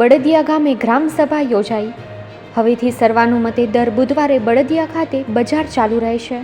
બળદિયા ગામે ગ્રામસભા યોજાઈ. હવેથી સર્વાનુમતે દર બુધવારે બળદિયા ખાતે બજાર ચાલુ રહેશે.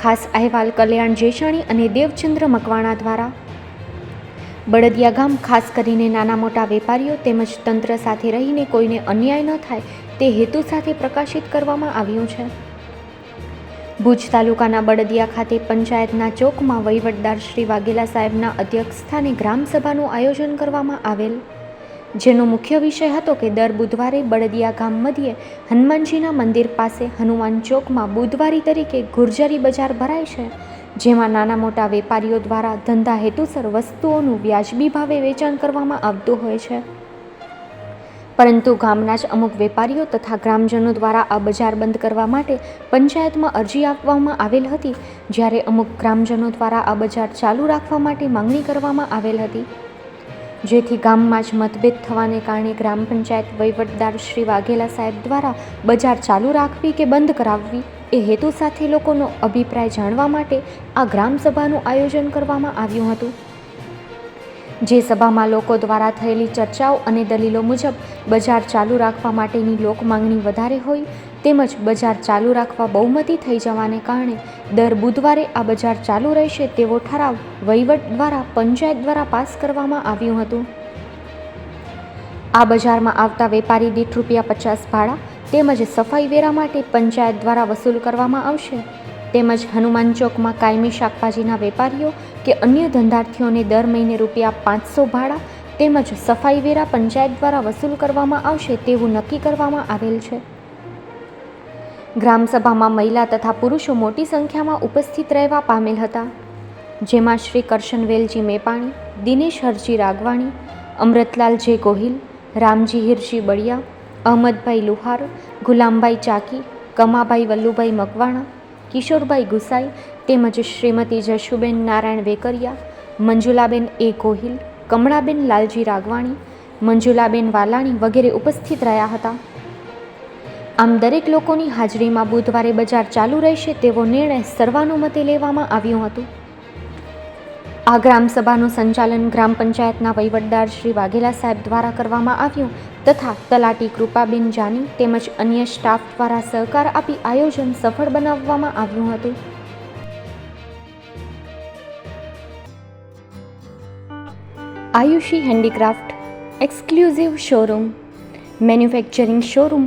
ખાસ અહેવાલ કલ્યાણ જેસાણી અને દેવચંદ્ર મકવાણા દ્વારા. બળદિયા ગામ ખાસ કરીને નાના મોટા વેપારીઓ તેમજ તંત્ર સાથે રહીને કોઈને અન્યાય ન થાય તે હેતુ સાથે પ્રકાશિત કરવામાં આવ્યું છે. ભુજ તાલુકાના બળદિયા ખાતે પંચાયતના ચોકમાં વહીવટદાર શ્રી વાઘેલા સાહેબના અધ્યક્ષસ્થાને ગ્રામસભાનું આયોજન કરવામાં આવેલ. જેનો મુખ્ય વિષય હતો કે દર બુધવારે બળદિયા ગામ મધ્યે હનુમાનજીના મંદિર પાસે હનુમાન ચોકમાં બુધવારી તરીકે ગુર્જરી બજાર ભરાય છે, જેમાં નાના મોટા વેપારીઓ દ્વારા ધંધા હેતુસર વસ્તુઓનું વ્યાજબી ભાવે વેચાણ કરવામાં આવતું હોય છે. પરંતુ ગામના જ અમુક વેપારીઓ તથા ગ્રામજનો દ્વારા આ બજાર બંધ કરવા માટે પંચાયતમાં અરજી આપવામાં આવેલ હતી, જ્યારે અમુક ગ્રામજનો દ્વારા આ બજાર ચાલુ રાખવા માટે માંગણી કરવામાં આવેલ હતી. જેથી ગામમાં જ મતભેદ થવાને કારણે ગ્રામ પંચાયત વહીવટદાર શ્રી વાઘેલા સાહેબ દ્વારા બજાર ચાલુ રાખવી કે બંધ કરાવવી એ હેતુ સાથે લોકોનો અભિપ્રાય જાણવા માટે આ ગ્રામસભાનું આયોજન કરવામાં આવ્યું હતું. જે સભામાં લોકો દ્વારા થયેલી ચર્ચાઓ અને દલીલો મુજબ બજાર ચાલુ રાખવા માટેની લોક માંગણી વધારે હોય તેમજ બજાર ચાલુ રાખવા બહુમતી થઈ જવાને કારણે દર બુધવારે આ બજાર ચાલુ રહેશે તેવો ઠરાવ વહીવટ દ્વારા, પંચાયત દ્વારા પાસ કરવામાં આવ્યું હતું. આ બજારમાં આવતા વેપારી દીઠ રૂપિયા પચાસ ભાડા તેમજ સફાઈ વેરા માટે પંચાયત દ્વારા વસૂલ કરવામાં આવશે. તેમજ હનુમાન ચોકમાં કાયમી શાકભાજીના વેપારીઓ કે અન્ય ધંધાર્થીઓને દર મહિને રૂપિયા પાંચસો ભાડા તેમજ સફાઈ વેરા પંચાયત દ્વારા વસૂલ કરવામાં આવશે તેવું નક્કી કરવામાં આવેલ છે. ગ્રામસભામાં મહિલા તથા પુરુષો મોટી સંખ્યામાં ઉપસ્થિત રહેવા પામેલ હતા. જેમાં શ્રી કરશનવેલજી મેપાણી, દિનેશ હરજી રાગવાણી અમૃતલાલ જે ગોહિલ, રામજી હિરજી બળિયા, અહમદભાઈ લુહાર, ગુલામભાઈ ચાકી, કમાભાઈ વલ્લુભાઈ મકવાણા, કિશોરભાઈ ગુસાઈ તેમજ શ્રીમતી જશુબેન નારાયણ વેકરિયા, મંજુલાબેન એ ગોહિલ, કમળાબેન લાલજી રાગવાણી મંજુલાબેન વાલાણી વગેરે ઉપસ્થિત રહ્યા હતા. આમ દરેક લોકોની હાજરીમાં બુધવારે બજાર ચાલુ રહેશે તેવો નિર્ણય સર્વાનુમતે લેવામાં આવ્યો હતો. આ ગ્રામસભાનું સંચાલન ગ્રામ પંચાયતના વહીવટદાર શ્રી વાઘેલા સાહેબ દ્વારા કરવામાં આવ્યું તથા તલાટી કૃપાબેન જાની તેમજ અન્ય સ્ટાફ દ્વારા સહકાર આપી આયોજન સફળ બનાવવામાં આવ્યું હતું. Ayushi handicraft, exclusive showroom, manufacturing showroom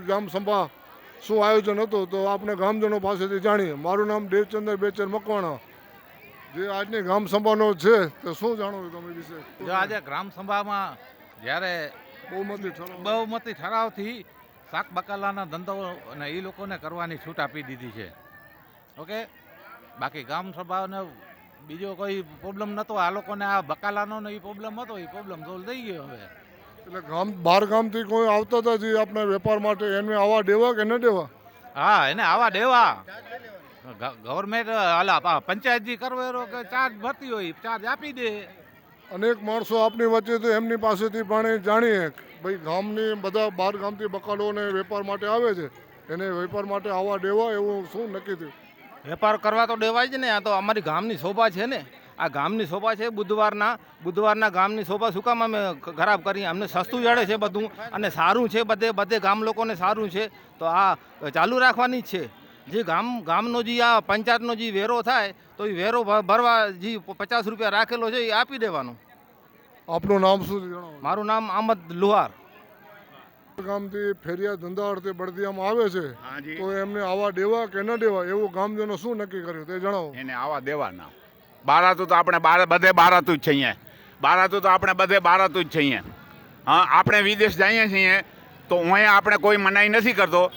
ની સંભા શું આયોજન હતું તો આપણે ગ્રામજનો પાસેથી જાણીએ. મારું નામ દેવચંદ્ર બેચર મકવાણા. જે આજની ગ્રામ સભાનો છે તો શું જાણો તમે વિશે? જો આજે ગ્રામ સભામાં જ્યારે બહુમતી બહુમતી ઠરાવથી શાક બકાલાના ધંધો અને એ લોકોને કરવાની છૂટ આપી દીધી છે. ઓકે? બાકી ગ્રામ સભાને બીજો કોઈ પ્રોબ્લેમ નહોતો આ લોકોને આ બકાલાનો ને એ પ્રોબ્લેમ હતો. એ પ્રોબ્લેમ સોલ્વ થઈ ગયો હવે. એટલે ગામ બહાર ગામથી કોઈ આવતા હતા જે આપણે વેપાર માટે એને આવા દેવા કે ન દેવા? હા એને આવા દેવા. ગવર્મેન્ટ હાલા પંચાયતજી કરવેરો કે ચાર્જ ભરતી હોય ચાર્જ આપી દે. અનેક માણસો આપની વચ્ચે તો એમની પાસેથી પણ જાણીએ ભાઈ ગામની બધા બહાર ગામથી બકાલોને વેપાર માટે આવે છે. એને વેપાર માટે આવા દેવા એવું શું નક્કી થયું? વેપાર કરવા તો દેવાય જ ને આ તો અમારી ગામની શોભા છે ને. આ ગામની શોભા છે બુધવારના બુધવારના ગામની શોભા શું કામ અમે ખરાબ કરી? અમને સસ્તું જડે છે બધું અને સારું છે બધે બધે ગામ લોકોને સારું છે. તો આ ચાલુ રાખવાની જ છે. જે ગામ ગામનો જે આ પંચાયતનો જે વેરો થાય તો એ વેરો ભરવા જે પચાસ રૂપિયા રાખેલો છે એ આપી દેવાનો. આપનું નામ શું મારું નામ આમદ લુહાર. ગામથી ફેરિયા ધંધા અર્થે બળદિયામાં આવે છે તો એમને આવા દેવા કે ન દેવા એવું ગામજનો શું નક્કી કર્યું તે જણાવો. એને આવા દેવાના. બારાતું તો આપણે બાર બધે બારાતું જ છે અહીંયા. બારાતું તો આપણે બધે બારાતું જ છે અહીંયા. હા આપણે વિદેશ જઈએ છીએ તો અહીંયા આપણે કોઈ મનાઈ નથી કરતો.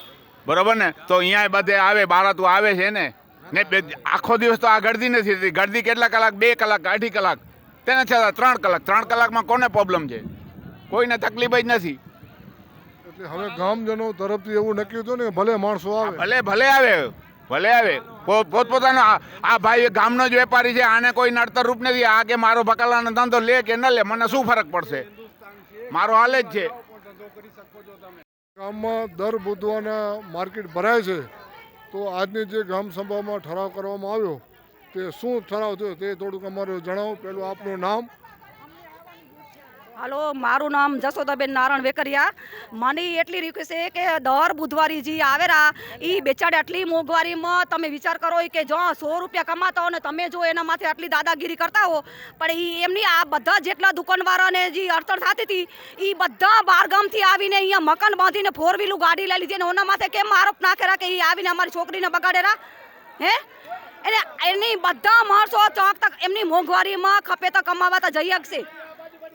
બરાબર ને? તો અહીંયા બધે આવે બારાતું આવે છે ને? ને બે- આખો દિવસ તો આ ગળદી નથી થતી ગળદી કેટલા કલાક? બે કલાક અઢી કલાક? તેના છતાં ત્રણ કલાક. ત્રણ કલાકમાં કોને પ્રોબ્લેમ છે? કોઈને તકલીફ જ નથી. એટલે હવે ગામજનો તરફથી એવું નક્કી હતું ને ભલે માણસો આવે. ભલે ભલે આવે. ભલે આવે. પોતપોતાનો આ- આ ભાઈ ગામનો જ વેપારી છે, આને કોઈ નડતર રૂપ નથી. આ કે મારો બકાલાનો ધંધો લે કે ન લે, મને શું ફરક પડશે? મારો હાલ જ છે. ગામમાં દર બુધવારના માર્કેટ ભરાય છે, તો આજની જે ગ્રામ સભામાં ઠરાવ કરવામાં આવ્યો, તે શું ઠરાવ થયો તે થોડુંક અમારે જણાવો. પેલું આપનું નામ હાલો, મારું નામ જશોદાબેન નારાયણ વેકરિયા. મને એટલી રિક્વેસ્ટ છે કે દર બુધવારી જે આવેરા એ બેચાડે આટલી મોંઘવારીમાં તમે વિચાર કરો કે જો સો રૂપિયા કમાતા હો ને તમે જો એના માથે આટલી દાદાગીરી કરતા હો, પણ એ એમની આ બધા જેટલા દુકાનવાળાને જે અડચણ થતી હતી એ બધા બારગામથી આવીને અહીંયા મકાન બાંધીને ફોર વ્હીલું ગાડી લઈ લીધી અને ઓના માથે કેમ આરોપ નાખેરા કે એ આવીને અમારી છોકરીને બગાડેરા હે? એને એની બધા માણસો ચોક તક એમની મોંઘવારીમાં ખપે તો કમાવા તો જઈ શકશે.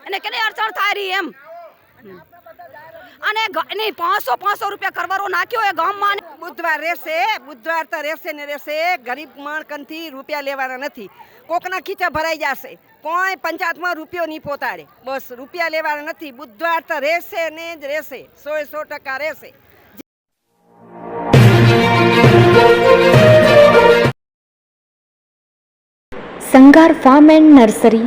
એને કેને અડચણ થાય રહી એમ? અને એની પાંચસો પાંચસો રૂપિયા કરવારો નાખ્યો એ ગામમાં બુધવાર રહેશે બુધવાર તો રહેશે ને રહેશે ગરીબ માણકનથી રૂપિયા લેવાના નથી. કોકના ખીચા ભરાઈ જશે. કોઈ પંચાયતમાં રૂપિયો નહીં પોતાડે. બસ રૂપિયા લેવાના નથી. બુધવાર તો રહેશે ને જ રહેશે. સો સો ટકા રહેશે. Sangar farm and nursery